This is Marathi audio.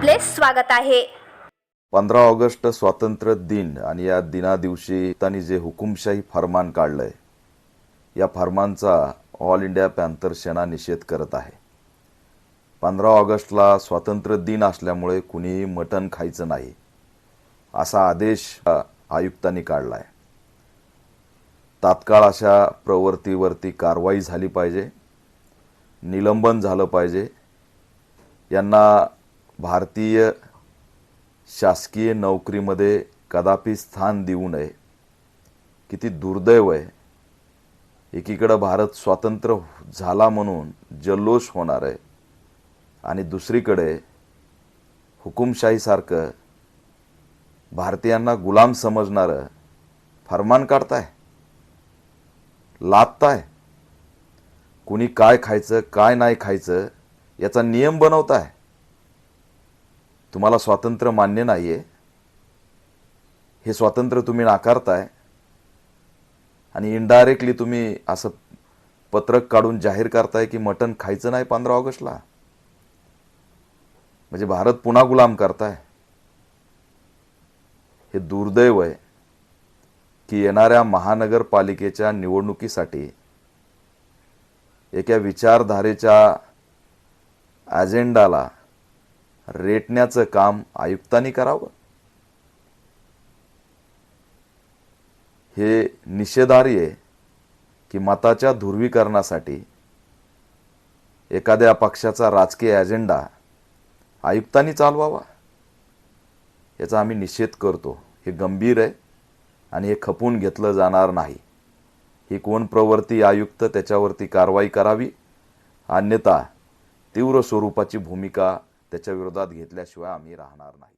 आपले स्वागत आहे. पंधरा ऑगस्ट स्वातंत्र्य दिन आणि या दिना दिवशी त्यांनी जे हुकुमशाही फरमान काढलंय या फरमानचा ऑल इंडिया पॅन्थर सेना निषेध करत आहे. पंधरा ऑगस्टला स्वातंत्र्य दिन असल्यामुळे कुणीही मटण खायचं नाही असा आदेश आयुक्तांनी आयुक्तांनी काढलाय. तात्काळ अशा प्रवृत्तीवरती कारवाई झाली पाहिजे निलंबन झालं पाहिजे यांना भारतीय शासकीय नोकरीमध्ये कदापि स्थान देऊ नये. किती दुर्दैव आहे. एकीकडं भारत स्वातंत्र्य झाला म्हणून जल्लोष होणार आहे आणि दुसरीकडे हुकुमशाहीसारखं भारतीयांना गुलाम समजणारं फरमान काढताय लादताय. कुणी काय खायचं काय नाही खायचं याचा नियम बनवताय. तुम्हाला स्वातंत्र्य मान्य नाही आहे हे स्वातंत्र्य तुम्ही नाकारताय. आणि इनडायरेक्टली तुम्ही असं पत्रक काढून जाहीर करताय की मटण खायचं नाही पंधरा ऑगस्टला. म्हणजे भारत पुन्हा गुलाम करताय. हे दुर्दैव आहे की येणाऱ्या महानगरपालिकेच्या निवडणुकीसाठी एका विचारधारेच्या अजेंडाला रेटण्याचं काम आयुक्तांनी करावं? हे निषेधार्य आहे की मताच्या ध्रुवीकरणासाठी एखाद्या पक्षाचा राजकीय अजेंडा आयुक्तांनी चालवावा? याचा आम्ही निषेध करतो. हे गंभीर आहे आणि हे खपून घेतलं जाणार नाही. ही कोण प्रवृत्ती आयुक्त त्याच्यावरती कारवाई करावी? अन्यथा तीव्र स्वरूपाची भूमिका त्याच्या विरोधात घेतल्याशिवाय आम्ही राहणार नाही